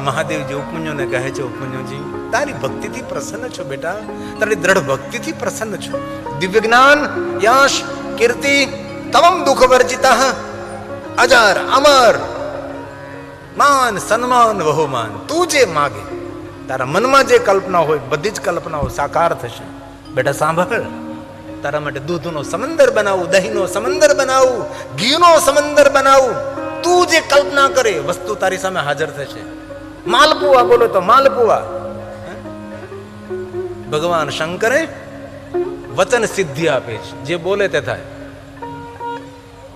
મહાદેવજી ઉપમન્યુને કહે છે, ઉપમન્યુજી, તારી ભક્તિથી પ્રસન્ન છો બેટા. તારી દ્રઢ ભક્તિથી પ્રસન્ન છો. દિવ્ય જ્ઞાન યશ, કીર્તિ, તમામ દુઃખ વર્જિતા અજર, અમર. માન, સન્માન, વહુમાન, તું જે માગે, તારા મનમાં જે કલ્પના હોય, બધી જ કલ્પનાઓ સાકાર થશે. બેટા, સાંભળ. તારા માટે દૂધનો સમંદર બનાવું, દહીંનો સમંદર બનાવું, ઘીનો સમંદર બનાવું. તું જે કલ્પના કરે, વસ્તુ તારી સામે હાજર થશે. માલપુઆ બોલો તો માલપુઆ. ભગવાન શંકરે વચન સિદ્ધિ આપે છે. જે બોલે તે થાય.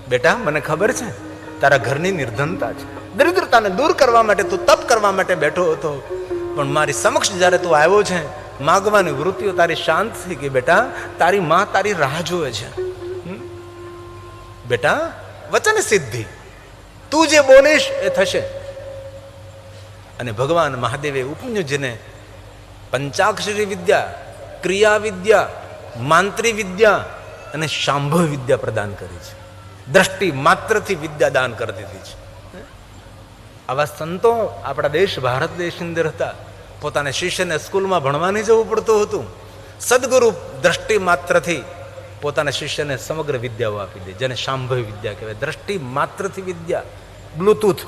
બેટા, મને ખબર છે, તારા ઘરની નિર્ધનતા છે. દરિદ્રતાને દૂર કરવા માટે તું તપ કરવા માટે બેઠો હતો. પણ મારી સમક્ષ જ્યારે તું આવ્યો છે, માગવાની વૃત્તિઓ તારી શાંત થઈ ગઈ બેટા. તારી માં તારી રાહ જોવે છે. બેટા, વચન સિદ્ધિ. તું જે બોલીશ એ થશે. અને ભગવાન મહાદેવે ઉપમન્યુજીને પંચાક્ષરી વિદ્યા ક્રિયા વિદ્યા માંત્રી વિદ્યા અને શાંભવ વિદ્યા પ્રદાન કરી છે. દ્રષ્ટિ માત્રથી વિદ્યા દાન કરી દીધી છે. આવા સંતો આપણા દેશ, ભારત દેશની અંદર હતા. પોતાને શિષ્યને સ્કૂલમાં ભણવા નહીં જવું પડતું હતું. સદગુરુ દ્રષ્ટિ માત્રથી પોતાના શિષ્યને સમગ્ર વિદ્યાઓ આપી દે, જેને શાંભવી વિદ્યા કહેવાય. દ્રષ્ટિ માત્રથી વિદ્યા, બ્લુટૂથ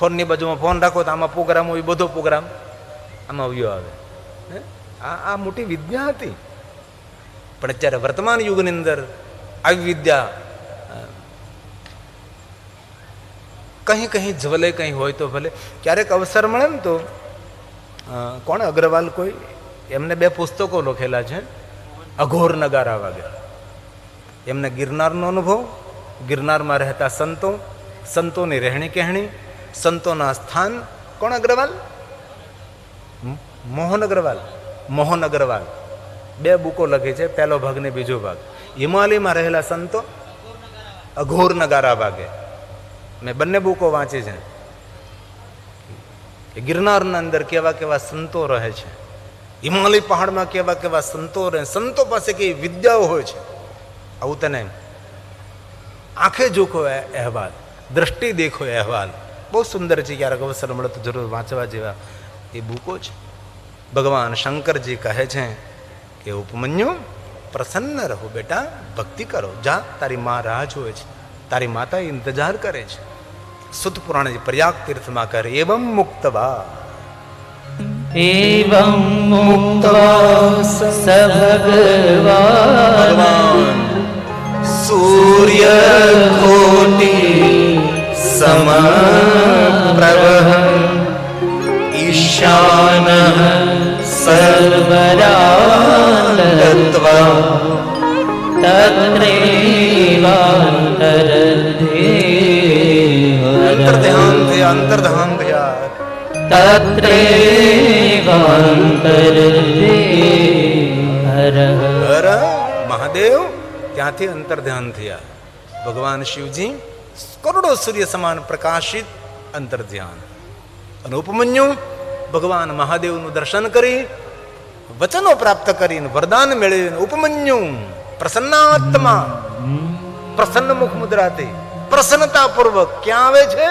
ફોનની બાજુમાં ફોન રાખો તો આમાં પ્રોગ્રામ હોય, બધો પ્રોગ્રામ આમાં વ્યૂ આવે? આ આ મોટી વિદ્યા હતી. પણ અત્યારે વર્તમાન યુગની અંદર આવી વિદ્યા કંઈ કંઈ જવલે કંઈ હોય તો ભલે. ક્યારેક અવસર મળે ને તો કોણ અગ્રવાલ કોઈ? એમને બે પુસ્તકો લખેલા છે. અઘોર નગારા વાગે એમને ગિરનારનો અનુભવ, ગિરનારમાં રહેતા સંતો, સંતોની રહેણી કહેણી સંતોના સ્થાન કોણ અગ્રવાલ? મોહન અગ્રવાલ. મોહન અગ્રવાલ. બે બુકો લખી છે પહેલો ભાગ ને બીજો ભાગ. હિમાલયમાં રહેલા સંતો અઘોર નગારા ભાગે મેં બંને બુકો વાંચી છે. કે ગિરનારના અંદર કેવા કેવા સંતો રહે છે. હિમાલય પહાડમાં કેવા કેવા સંતો રહે. સંતો પાસે કેવી વિદ્યાઓ હોય છે. આવું તને આંખે જોખો અહેવાલ દ્રષ્ટિ દેખો અહેવાલ. બહુ સુંદર છે ક્યારેક અવસર મળે તો જરૂર વાંચવા જેવા એ બુકો છે. ભગવાન શંકરજી કહે છે કે ઉપમન્યુ પ્રસન્ન રહો બેટા ભક્તિ કરો. જા તારી મા રાહ જોવે છે. તારી માતા ઇંતજાર કરે છે. સુત પુરાણજી પ્રયાગ તીર્થમાં કરે એવમ મુક્તવા. એવમ મુક્તવા સભગવાન. ભગવાન સૂર્ય કોટી સમપ્રભ ઈશાન સર્વરાત્વા तत्रैवान्तरध्ये અંતર્ધ્યાન થયા અંતર્ધ્યાન થયા तत्रैवान्तरध्ये हरः હર મહાદેવ ત્યાંથી અંતર્ધ્યાન થયા ભગવાન શિવજી કરોડો સૂર્ય સમાન પ્રકાશિત અંતર્ધ્યાન અને ઉપમન્યુ ભગવાન મહાદેવનું દર્શન કરી વચનો પ્રાપ્ત કરીને વરદાન મેળવીને ઉપમન્યુ પ્રસન્નાત્મા પ્રસન્ન મુખ મુદ્રાથી પ્રસન્નતાપૂર્વક ક્યાં આવે છે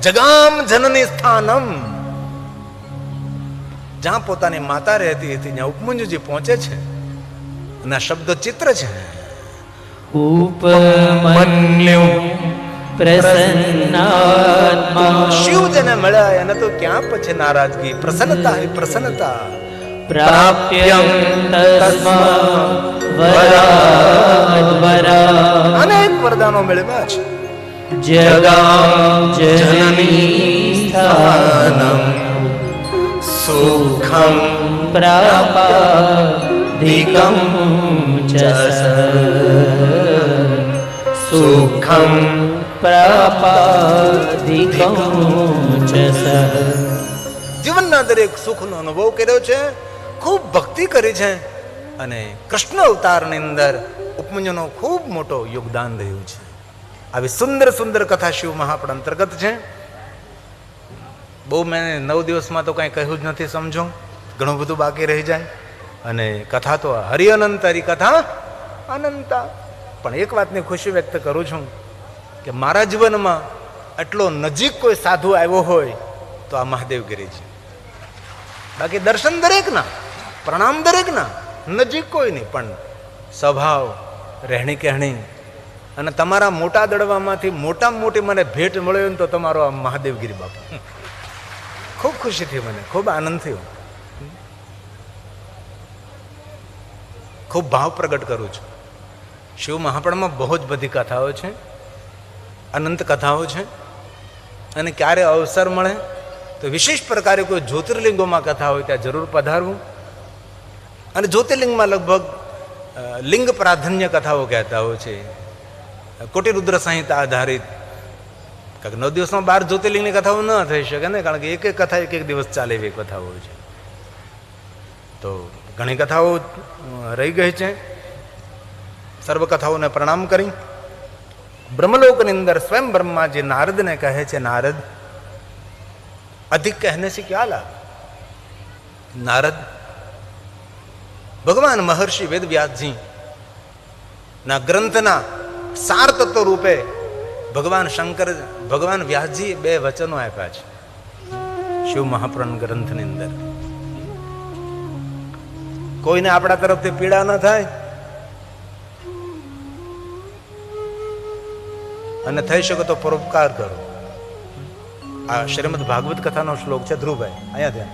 જગામ જનની સ્થાનમ જ્યાં પોતાની માતા રહેતી હતી ત્યાં ઉપમન્યુજી પહોંચે છે અને આ શબ્દ ચિત્ર છે ઉપમન્યુ પ્રસન્નાત્મા. શિવ જેને મળ્યા એને તો ક્યાં પછી નારાજગી? પ્રસન્નતા એ પ્રસન્નતા. પ્રાપ્યમ તસ્મા વરાદ વરા અનેક વરદાનો મેળવ્યા છે. જગા જનની સ્થાનમ. સુખમ પ્રાપાધિકમ ચ સ. સુખમ જીવનના દરેક સુખનો અનુભવ કર્યો છે, ખૂબ ભક્તિ કરી છે અને કૃષ્ણ અવતારની અંદર ઉપમંજનો ખૂબ મોટો યોગદાન રહ્યું છે. આવી સુંદર સુંદર કથા શિવ મહાપણ અંતર્ગત છે. બહુ મેં નવ દિવસમાં તો કાંઈ કહ્યું જ નથી, સમજો. ઘણું બધું બાકી રહી જાય. અને કથા તો હરિ અનંત હરી કથા અનંતા. પણ એક વાતની ખુશી વ્યક્ત કરું છું. કે મારા જીવનમાં એટલો નજીક કોઈ સાધુ આવ્યો હોય તો આ મહાદેવગીરી છે બાકી દર્શન દરેકના, પ્રણામ દરેકના, નજીક કોઈ નહીં, પણ સ્વભાવ, રહેણી કહેણી અને તમારા મોટા દડવામાંથી મોટામાં મોટી મને ભેટ મળ્યો ને તો તમારો આ મહાદેવગીરી બાપુ. ખૂબ ખુશી થઈ મને, ખૂબ આનંદ થયો. ખૂબ ભાવ પ્રગટ કરું છું. શિવ મહાપણમાં બહુ જ બધી કથાઓ છે. અનંત કથાઓ છે. અને ક્યારે અવસર મળે તો વિશેષ પ્રકારે કોઈ જ્યોતિર્લિંગોમાં કથા હોય ત્યાં જરૂર પધારવું. અને જ્યોતિર્લિંગમાં લગભગ લિંગ પ્રાધાન્ય કથાઓ કહેતા હોય છે. કોટિરુદ્ર સંહિતા આધારિત. કારણ કે નવ દિવસમાં બાર જ્યોતિર્લિંગની કથાઓ ન થઈ શકે ને, કારણ કે એક એક કથા એક એક દિવસ ચાલે એવી કથાઓ હોય છે. તો ઘણી કથાઓ રહી ગઈ છે. સર્વ કથાઓને પ્રણામ કરી. બ્રહ્મલોકની અંદર સ્વયં બ્રહ્માજી નારદને કહે છે, નારદ, અધિક કહેને છે ક્યાં લાભ? નારદ, ભગવાન મહર્ષિ વેદવ્યાસજી ના ગ્રંથના સાર તત્વ રૂપે ભગવાન શંકર, ભગવાન વ્યાસજી બે વચનો આપ્યા છે. શિવ મહાપ્રણ ગ્રંથની અંદર. કોઈને આપણા તરફથી પીડા ન થાય? અને થઈ શકે તો પરોપકાર કરો. આ શ્રીમદ ભાગવત કથાનો શ્લોક છે ધ્રુવભાઈ. અહીંયા ધ્યાન.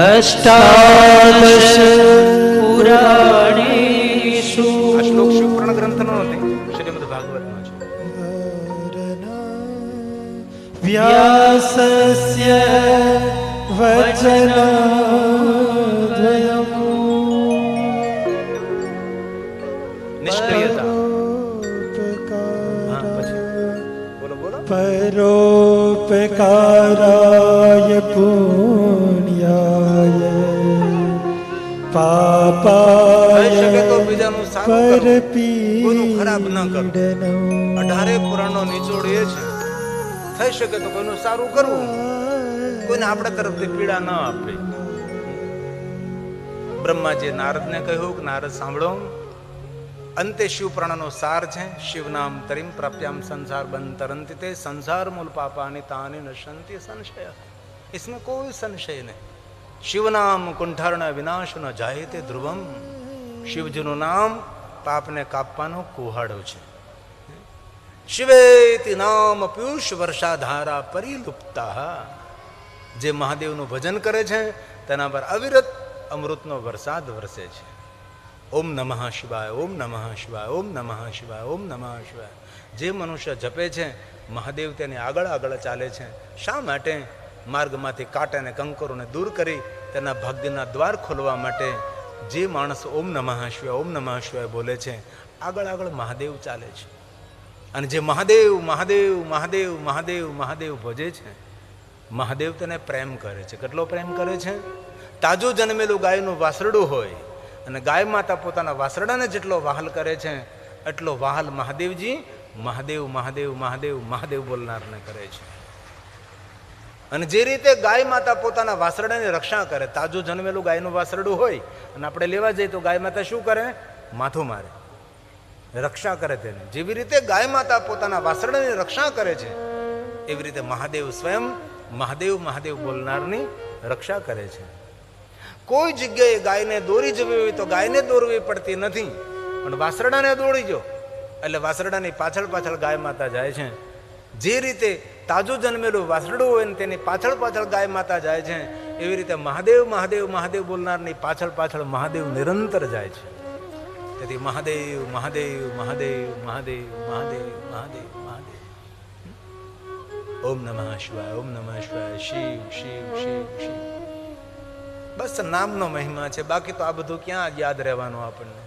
અષ્ટાદશ પુરાણેશુ આ શ્લોક શુક્રણ ગ્રંથનો નથી શ્રીમદ ભાગવતનો છે. વ્યાસસ્ય વચના ઉપકારાય પુણ્યાય પાપાય પર ખરાબ ન કરો. અઢારે પુરાણો નિચોડ એ છે. થઈ શકે તો કોઈનું સારું કરવું. કોઈને આપણા તરફથી પીડા ન આપવી બ્રહ્માજીએ નારદને કહ્યું કે નારદ સાંભળો. અંતે શિવ પ્રાણનો સાર છે શિવ નામ તરીમ પ્રાપ્યામ સંસાર બંધ તરંતી તે સંસાર મૂલ પાપાની તાની નશંતિ સંશય इसमें कोई संशय नहीं शिव नाम कुंठारण વિનાશ ન જાય તે ધ્રુવમ શિવજીનું નામ પાપને કાપવાનો કુહાડો છે શિવેતિ નામ પિયુષ વર્ષાધારા પરિલુપ્તા જે મહાદેવનું ભજન કરે છે તેના પર અવિરત અમૃતનો વરસાદ વરસે છે ઓમ નમઃ શિવાય, ઓમ નમઃ શિવાય, ઓમ નમઃ શિવાય, ઓમ નમઃ શિવાય. જે મનુષ્ય જપે છે, મહાદેવ તેની આગળ આગળ ચાલે છે. શા માટે માર્ગમાંથી કાંટાને કંકરોને દૂર કરી તેના ભાગ્યના દ્વાર ખોલવા માટે જે માણસ ઓમ નમઃ શિવાય, ઓમ નમઃ શિવાય બોલે છે, આગળ આગળ મહાદેવ ચાલે છે. અને જે મહાદેવ મહાદેવ મહાદેવ મહાદેવ મહાદેવ ભજે છે, મહાદેવ તેને પ્રેમ કરે છે. કેટલો પ્રેમ કરે છે? તાજું જન્મેલું ગાયનું વાસરડું હોય અને ગાય માતા પોતાના વાસરડાને જેટલો વહાલ કરે છે, એટલો વાહલ મહાદેવજી મહાદેવ મહાદેવ મહાદેવ મહાદેવ બોલનારને કરે છે. અને જે રીતે ગાય માતા પોતાના વાસરડાની રક્ષા કરે, તાજું જન્મેલું ગાયનું વાસરડું હોય અને આપણે લેવા જઈએ તો ગાય માતા શું કરે? માથું મારે. રક્ષા કરે તેને. જેવી રીતે ગાય માતા પોતાના વાસરડાની રક્ષા કરે છે, એવી રીતે મહાદેવ સ્વયં મહાદેવ મહાદેવ બોલનારની રક્ષા કરે છે. કોઈ જગ્યાએ ગાયને દોરી જવી હોય તો ગાયને દોરવી પડતી નથી. પણ વાસરડાને દોડી જો. એટલે વાસરડાની પાછળ પાછળ ગાય માતા જાય છે. જે રીતે તાજું જન્મેલું વાસરડું હોય ને તેની પાછળ પાછળ ગાય માતા જાય છે, એવી રીતે મહાદેવ મહાદેવ મહાદેવ બોલનારની પાછળ પાછળ મહાદેવ નિરંતર જાય છે. તેથી મહાદેવ મહાદેવ મહાદેવ મહાદેવ મહાદેવ મહાદેવ મહાદેવ. ઓમ નમઃ શિવાય, ઓમ નમઃ શિવાય. શિવ શિવ શિવ શિવ. બસ નામનો મહિમા છે. બાકી તો આ બધું ક્યાં યાદ રહેવાનું આપણને?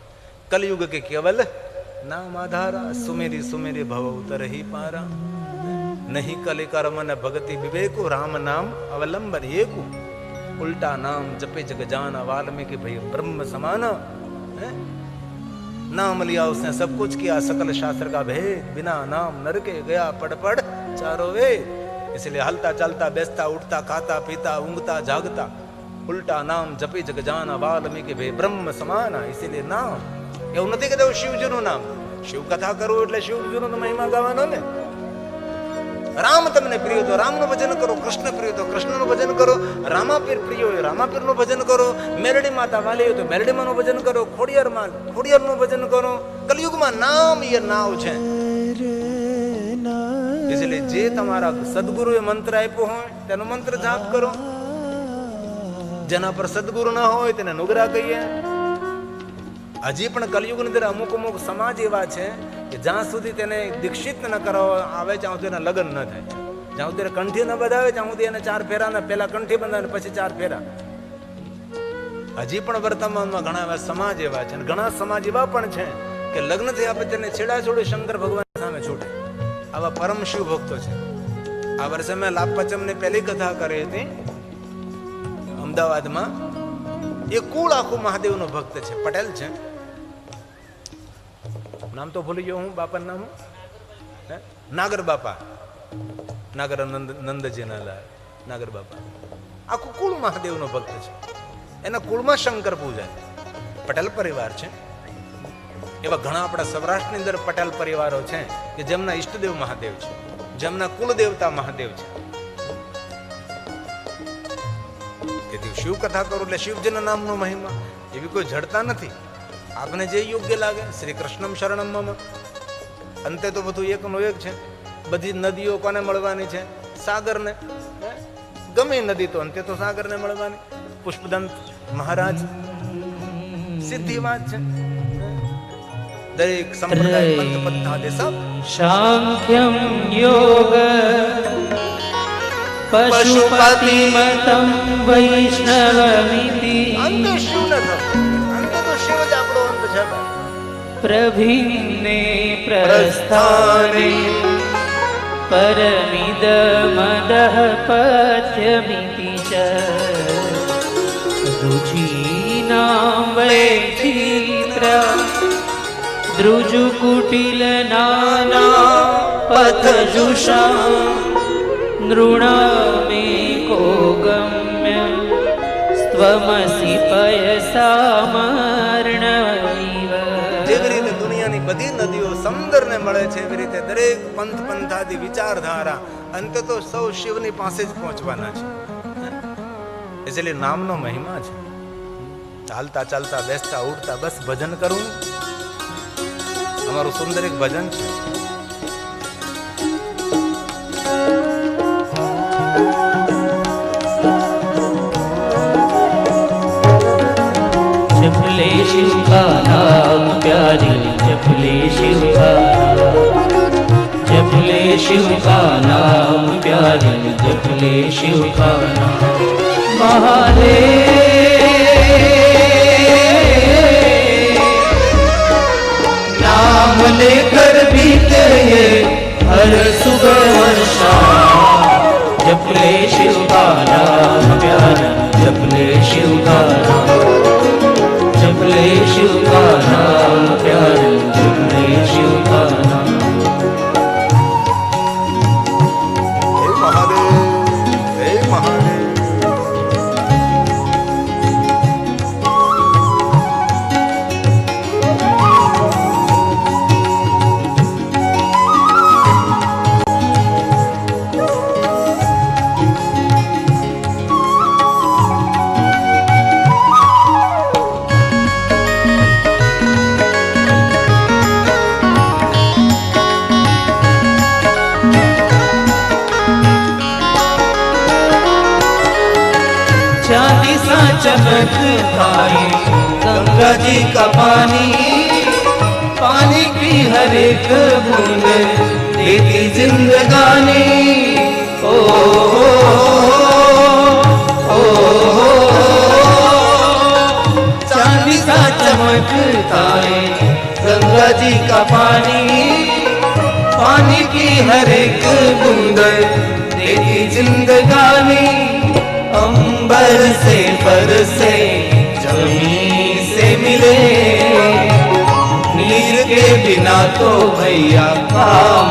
કલયુગ કે કેવલ? નામ આધારા, સુમેરી સુમેરી ભવ ઉતરહી પારા. નહીં કલી કર્મ ને ભગતિ વિવેકુ, રામ નામ અવલંબન એકુ ઉલટા નામ જપે જગ જાન વાલ્મીકી ભય બ્રહ્મ સમાન. नाम लिया उसने सब कुछ किया सकल शास्त्र का भेद बिना नाम नर के गया ચારો વે चारों वे इसलिए બેસતા, ઉઠતા, ખાતા, પીતા खाता જાગતા. ઉલ્ટા નામ જપી જગ જાના વાલ્મીકि ભે બ્રહ્મ સમાના ઇસીલે નામ એવું નથી કે શિવજીનું નામ શિવ કથા કરવું એટલે શિવજીનો તો મહિમા ગાવાનો ને રામ તમને પ્રિય તો રામનું ભજન કરો કૃષ્ણ પ્રિય તો કૃષ્ણનું ભજન કરો રામાપીર પ્રિય હોય રામાપીરનું ભજન કરો મેરડી માતા વાલી હોય તો મેલડીમાનું ભજન કરો ખોડિયારમાં ખોડિયારનું ભજન કરો કલયુગમાં નામ એ નાવ છે। એટલે જે તમારા સદગુરુએ મંત્ર આપ્યો હોય તેનો મંત્ર જાપ કરો જેના પર સદગુરુ ન હોય તેને નુગરા કહીએ. હજી પણ કલયુગની અંદર અમુક અમુક સમાજ એવા છે કે જ્યાં સુધી તેને દીક્ષિત ન કરવા આવે, ત્યાં સુધી એના લગ્ન ન થાય. જ્યાં સુધી કંઠી ન બધાવે, ત્યાં સુધી એને ચાર ફેરા ને પહેલા કંઠી બંધાવે પછી ચાર ફેરા. હજી પણ વર્તમાનમાં ઘણા એવા સમાજ એવા છે ઘણા સમાજ એવા પણ છે કે લગ્ન થયા પછી તેને છેડા છોડી શંકર ભગવાન સામે છૂટે. આવા પરમ શિવ ભક્તો છે. આ વર્ષે મેં લાભપચમની પહેલી કથા કરી હતી. અમદાવાદમાં એ કુળ આખું મહાદેવનો ભક્ત છે, પટેલ છે. નામ તો ભૂલી ગયો હું બાપા નામ નાગર બાપા. નાગર નંદ, નંદજીના લાલ નાગર બાપા. આખું કુળ મહાદેવનો ભક્ત છે. એના કુળમાં શંકર પૂજા પટેલ પરિવાર છે. એવા ઘણા આપણા સૌરાષ્ટ્રની અંદર પટેલ પરિવારો છે કે જેમના ઈષ્ટદેવ મહાદેવ છે, જેમના કુલદેવતા મહાદેવ છે. શિવ કથા કરો એટલે શિવજીના નામનો મહિમા. એવી કોઈ જડતા નથી. આપને જે યોગ્ય લાગે શ્રી કૃષ્ણમ શરણમ અંતે તો બધું એકનો એક છે. બધી નદીઓ કોને મળવાની છે? સાગરને? ગમે નદી તો અંતે તો સાગરને મળવાની. પુષ્પદંત મહારાજ. સીધી વાત છે. દરેક સંપ્રદાય પંથ પંથાદે સબ શાંખ્યમ યોગ પશુપતિમતમ વૈષ્ણવમિતિ. અંતે થતો અંતે તો શિવ જ આપણો અંત છે પ્રભિન્ને પ્રસ્થાને. પરમિદમદઃ પથ્યમિતિ ચ રુચિનામ વૈચિત્ર દ્રુજુકુટિલનાના પથજુષા. નૃણામેકો ગમ્ય સ્ત્વમસि પયસામર્ણમિવ જેવી રીતે દુનિયાની બધી નદીઓ સમુદ્રને મળે છે, એવી રીતે દરેક પંથ પંથાદી વિચારધારા અંતે તો સૌ શિવની પાસે જ પહોંચવાના છે. એટલે નામનો મહિમા છે. ચાલતા ચાલતા બેસતા ઉઠતા બસ ભજન કરવું અમારું સુંદર એક ભજન છે. जपले शिव का नाम प्यारी जपले शिव का नाम जपले शिव का नाम प्यारी जपले शिव का नाम महादेव नाम लेकर बीते ये हर सुबह वर्षा जपले शिव का नाम प्यारा जपले शिव का नाम જપલે શિવ કા નામ પ્યારું જપલે શિવ કા पानी की हर एक बूंद देती जिंदगानी अंबर से बरसे जमीन से मिले नीर के बिना तो भैया काम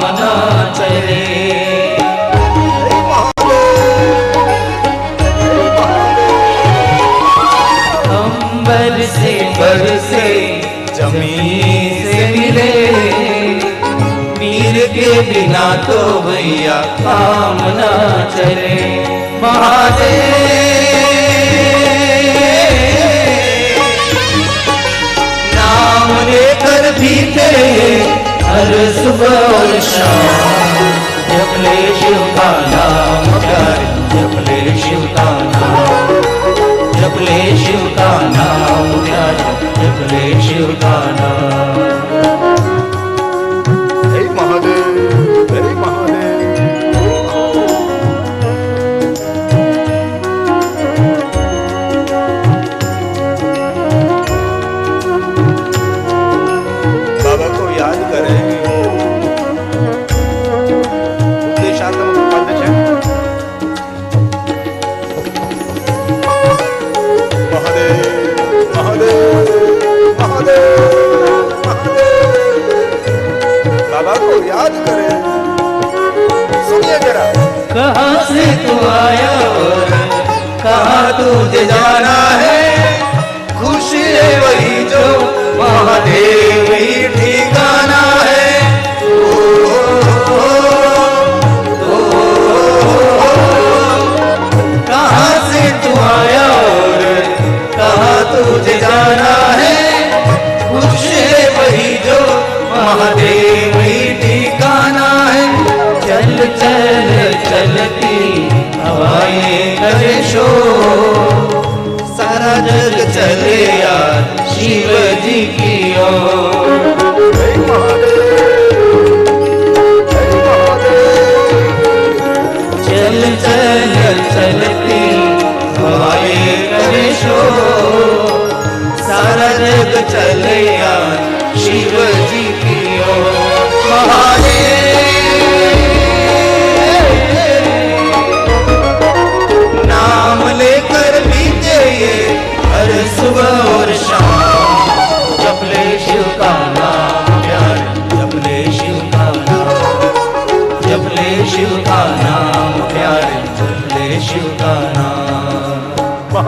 वीर के बिना तो भैया काम ना चले महादेव नाम लेकर बीते हर सुबह और शाम जप ले शिव का नाम प्यारे जप ले शिव का नाम जप ले शिव का नाम प्यारे जप ले शिव का नाम कहाँ से तू आया कहाँ तुझे जाना है? खुश है वही जो महादेव ही ठिकाना है। कहाँ से तू आया कहाँ तुझे जाना है? खुश है वही जो महादेव चल चल चलती हवाएं करे शो सारा जग चले यार शिव जी की ओर जय महादेव जय महादेव चल चल चलती हवाएं करे शो सारा जग चले यार शिव जी की ओर महादेव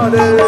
Hallelujah.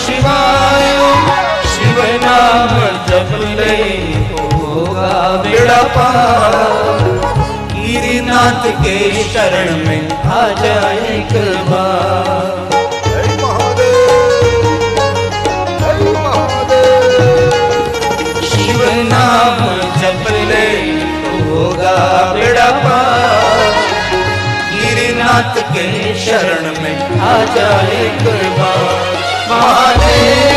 पार गिरिनाथ के शरण में आ जाए एक बार जय महादेव जय महादेव शिव नाम जप ले होगा बेड़ा पार गिरिनाथ के शरण में आ जाए एक बार महादेव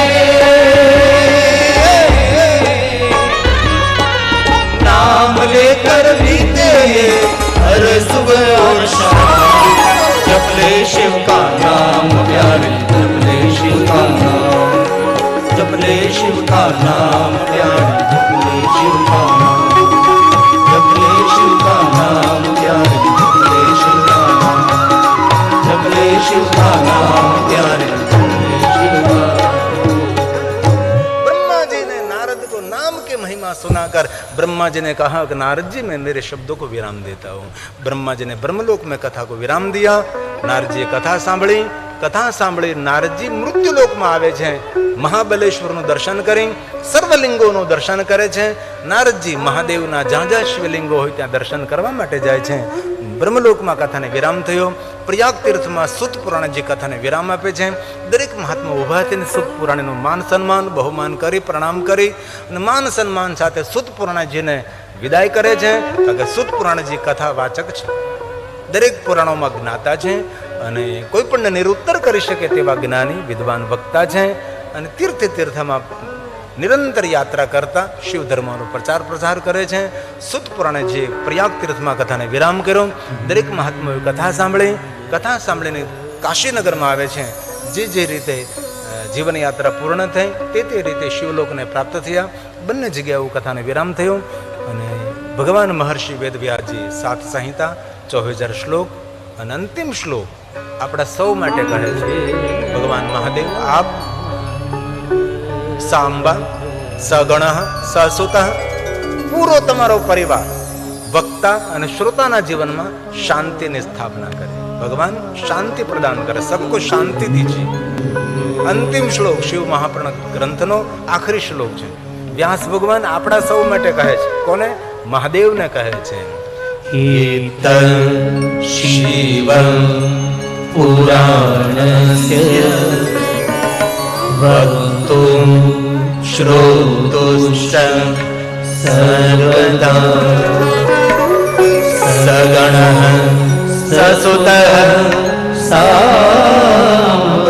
हर सुबह और शाम जप ले शिव का नाम प्यारे जप ले शिव का नाम जप ले शिव का नाम प्यारे जप ले शिव का नाम जप ले शिव का नाम प्यारे जप ले शिव का नाम जप ले शिव का नाम प्यारे नाम के महिमा सुनाकर ब्रह्मा जी ने कहा कि नारद जी मैं मेरे शब्दों को विराम देता हूँ ब्रह्मा जी ने ब्रह्मलोक में कथा को विराम दिया नारद जी कथा સાંભળી કથા સાંભળી નારદજી મૃત્યુલોકમાં આવે છે મહાબલેશ્વરનું દર્શન કરી સર્વલિંગોનું દર્શન કરે છે નારદજી મહાદેવના જ્યાં જ્યાં શિવલિંગો હોય ત્યાં દર્શન કરવા માટે જાય છે બ્રહ્મલોકમાં કથાને વિરામ થયો. પ્રયાગ તીર્થમાં સુત પુરાણજી કથાને વિરામ આપે છે. દરેક મહાત્મા ઊભા થઈને સુત પુરાણીનું માન સન્માન, બહુમાન કરી, પ્રણામ કરી અને માન સન્માન સાથે સુત પુરાણજીને વિદાય કરે છે. કારણ કે સુત પુરાણજી કથા વાચક છે. દરેક પુરાણોમાં જ્ઞાતા છે અને કોઈ પણ નિરુત્તર કરી શકે તેવા જ્ઞાની વિદ્વાન વક્તા છે. અને તીર્થ તીર્થમાં નિરંતર યાત્રા કરતા શિવ ધર્મનો પ્રચાર પ્રસાર કરે છે. સુત પુરાણે જે પ્રયાગ તીર્થમાં કથાને વિરામ કર્યો. દરેક મહાત્માએ કથા સાંભળી. કથા સાંભળીને કાશીનગરમાં આવે છે. જે જે રીતે જીવનયાત્રા પૂર્ણ થઈ, તે તે રીતે શિવલોકને પ્રાપ્ત થયા. બંને જગ્યાએ કથાને વિરામ થયો. અને ભગવાન મહર્ષિ વેદવ્યાસજી સાત સંહિતા, ચોવીસ શ્લોક અને અંતિમ શ્લોક આપણા સૌ માટે કહે છે. ભગવાન મહાદેવ, આપ સાંબા સગણ, સસુત, પૂરો તમારો પરિવાર વક્તા અને શ્રોતાના જીવનમાં શાંતિની સ્થાપના કરે. ભગવાન શાંતિ પ્રદાન કરે. સબકો શાંતિ દીજીએ. અંતિમ શ્લોક શિવ મહાપ્રણ ગ્રંથનો આખરી શ્લોક છે. વ્યાસ ભગવાન આપણા સૌ માટે કહે છે. કોને? મહાદેવને કહે છે. શિવમ પુરાણસ્ય श्रोतुश्च सर्वदा सगणः ससुतः साम्ब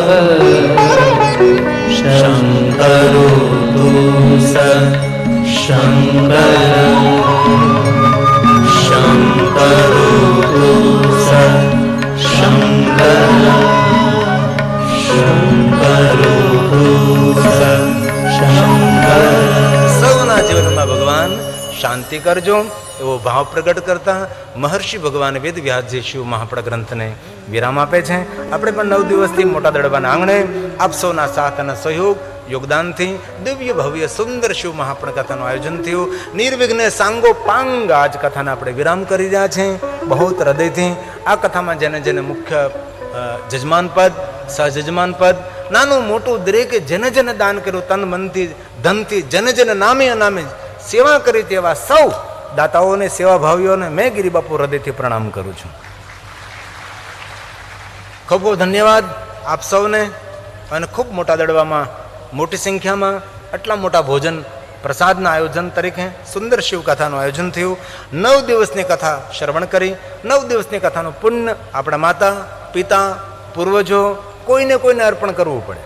शङ्करो तु स शङ्कर शङ्करो तु स शङ्कर શાંતિ કરજો, એવો ભાવ પ્રગટ કરતા મહર્ષિ ભગવાન વેદ વ્યાસજી શિવ મહાપડ ગ્રંથને વિરામ આપે છે. આપણે પણ નવ દિવસથી મોટા દડવાના આંગણે આપ સૌના સાથ અને સહયોગ, યોગદાનથી દિવ્ય, ભવ્ય, સુંદર શિવ મહાપણ કથાનું આયોજન થયું. નિર્વિઘ્ને સાંગો પાંગ આજ કથાને આપણે વિરામ કરી રહ્યા છે. બહુ હૃદયથી આ કથામાં જેને જેને મુખ્ય જજમાન પદ સહજજમાન પદ, નાનું મોટું દરેકે જેને જેને દાન કર્યું, તન મનથી, ધનથી, જેને જેને નામે અનામે સેવા કરી તેવા સૌ દાતાઓને સેવા ભાવીઓને મેં ગિરિબાપુ હૃદયથી પ્રણામ કરું છું. ખૂબ ખૂબ ધન્યવાદ આપ સૌને અને ખૂબ મોટા દડવામાં, મોટી સંખ્યામાં, આટલા મોટા ભોજન પ્રસાદના આયોજન તરીકે સુંદર શિવકથાનું આયોજન થયું. નવ દિવસની કથા શ્રવણ કરી. નવ દિવસની કથાનું પુણ્ય આપણા માતા, પિતા, પૂર્વજો કોઈને કોઈને અર્પણ કરવું પડે.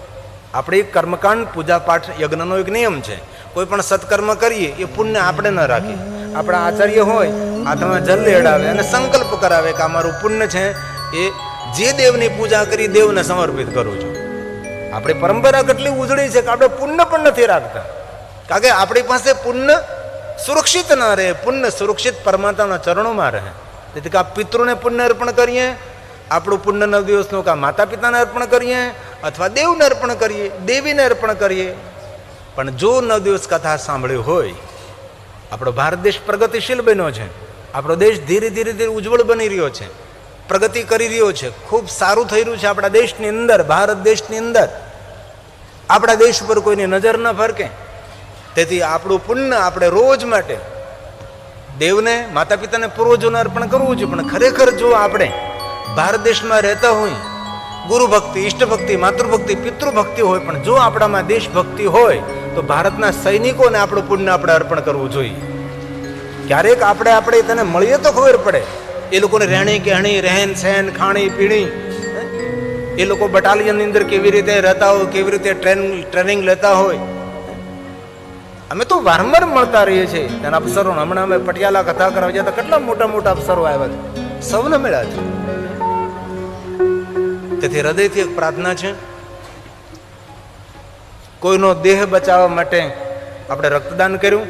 આપણે કર્મકાંડ પૂજા પાઠ યજ્ઞનો એક નિયમ છે. કોઈ પણ સત્કર્મ કરીએ, એ પુણ્ય આપણે ન રાખીએ. આપણા આચાર્ય હોય હાથમાં જલ લેડાવે અને સંકલ્પ કરાવે કે આ મારું પુણ્ય છે, એ જે દેવની પૂજા કરી દેવને સમર્પિત કરું છું. આપણી પરંપરા કેટલી ઉજળી છે કે આપણે પુણ્ય પણ નથી રાખતા. કારણ કે આપણી પાસે પુણ્ય સુરક્ષિત ના રહે, પુણ્ય સુરક્ષિત પરમાત્માના ચરણોમાં રહે. તેથી કે આ પિતૃને પુણ્ય અર્પણ કરીએ, આપણું પુણ્ય નવ દિવસનું કાં માતા પિતાને અર્પણ કરીએ, અથવા દેવને અર્પણ કરીએ, દેવીને અર્પણ કરીએ પણ જો નવ દિવસ કથા સાંભળ્યું હોય, આપણો ભારત દેશ પ્રગતિશીલ બન્યો છે. આપણો દેશ ધીરે ધીરે ધીરે ઉજ્જવળ બની રહ્યો છે. પ્રગતિ કરી રહ્યો છે. ખૂબ સારું થઈ રહ્યું છે આપણા દેશની અંદર, ભારત દેશની અંદર. આપણા દેશ ઉપર કોઈની નજર ન ફરકે. તેથી આપણું પુણ્ય આપણે રોજ માટે દેવને માતા પિતાને પૂર્વજોને અર્પણ કરવું જોઈએ. પણ ખરેખર જો આપણે ભારત દેશમાં રહેતા હોય ગુરુ ભક્તિ ઈષ્ટ ભક્તિ માતૃભક્તિ, પિતૃભક્તિ હોય, પણ જો આપણામાં દેશભક્તિ હોય, તો ભારતના સૈનિકોને આપણું પુણ્ય આપણે અર્પણ કરવું જોઈએ. ક્યારેક આપણે આપણે તેને મળીએ તો ખબર પડે. એ લોકોને રહેણી કહેણી રહેન સહેન, ખાણી, પીણી એ લોકો બટાલિયનની અંદર કેવી રીતે રહેતા હોય, કેવી રીતે ટ્રેન, ટ્રેનિંગ લેતા હોય. અમે તો વારંવાર મળતા રહીએ છીએ. તેના અફસરો હમણાં અમે પટિયાલા કથા કરવા તો કેટલા મોટા મોટા અફસરો આવ્યા છે. સૌને મળ્યા છે. તેથી હૃદયથી એક પ્રાર્થના છે, કોઈનો દેહ બચાવવા માટે આપણે રક્તદાન કર્યું,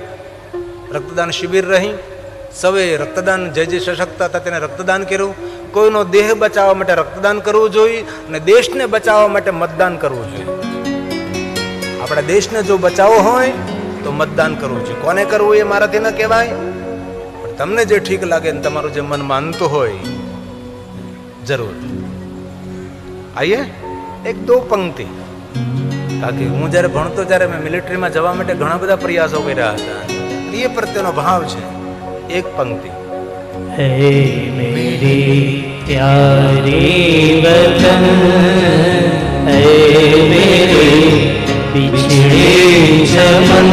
રક્તદાન શિબિર રહી, સૌએ રક્તદાન જે જે સશક્ત હતા તેને રક્તદાન કર્યું, કોઈનો દેહ બચાવવા માટે રક્તદાન કરવું જોઈએ અને દેશને બચાવવા માટે મતદાન કરવું જોઈએ. આપણા દેશને જો બચાવવો હોય તો મતદાન કરવું જોઈએ. કોને કરવું એ મારાથી ન કહેવાય, પણ તમને જે ઠીક લાગે ને તમારું જે મન માનતું હોય, જરૂર. આઈએ? એક દો પંક્તિ. બાકી હું જ્યારે ભણતો ત્યારે મેં મિલિટરીમાં જવા માટે ઘણા બધા પ્રયાસો કર્યા હતા. એ પ્રત્યેનો ભાવ છે એક પંક્તિ. હે મેરી પ્યારી વતન હે મેરી બિછડી જમન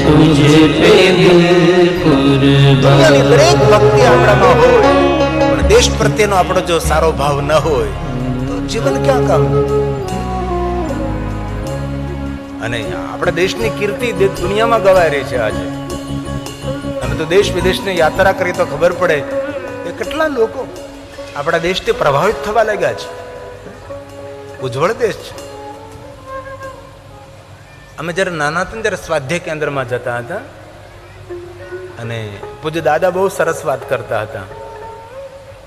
તુજ પે દિલ કુરબાન. દરેક ભક્તિ આપણામાં હોય પણ દેશ પ્રત્યેનો આપણો જો સારો ભાવ ન હોય જીવન ક્યાં કામ? અને આપણા દેશની કીર્તિ દુનિયામાં ગવાઈ રહી છે આજે. અમે તો દેશ વિદેશની યાત્રા કરી તો ખબર પડે કે કેટલા લોકો આપણા દેશથી પ્રભાવિત થવા લાગ્યા છે. ઉજ્જવળ દેશ છે. અમે જ્યારે નાના હતા ત્યારે સ્વાધ્યાય કેન્દ્રમાં જતા હતા. અને પૂજ્ય દાદા બહુ સરસ વાત કરતા હતા.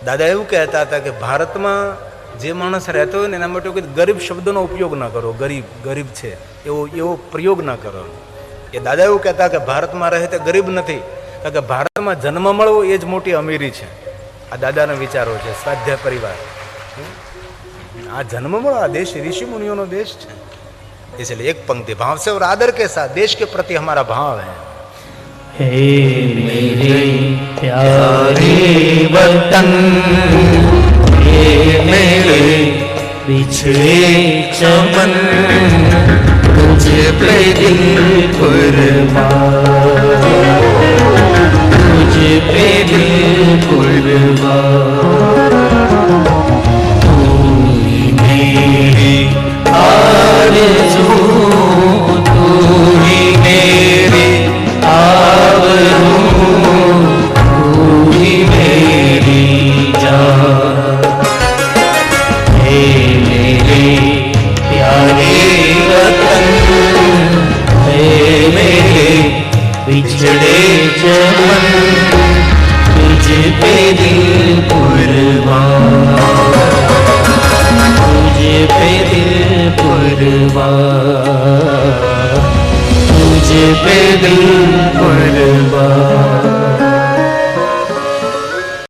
દાદા એવું કહેતા હતા કે ભારતમાં જે માણસ રહેતો હોય ને એના માટે કોઈ ગરીબ શબ્દનો ઉપયોગ ના કરો ગરીબ ગરીબ છે એવો એવો પ્રયોગ ના કરો એ દાદા એવું કહેતા કે ભારતમાં રહે તે ગરીબ નથી કારણ કે ભારતમાં જન્મ મળવો એ જ મોટી અમીરી છે આ દાદાના વિચારો છે સ્વાધ્યાય પરિવાર આ જન્મ મળો આ દેશ ऋषि मुनियों देश है इसलिए एक पंक्ति भाव से और आदर के साथ देश के प्रति हमारा भाव है हे मेरे प्यारे वतन हे मेरे बिछड़े चमन तुझ पे दिल कुर्बान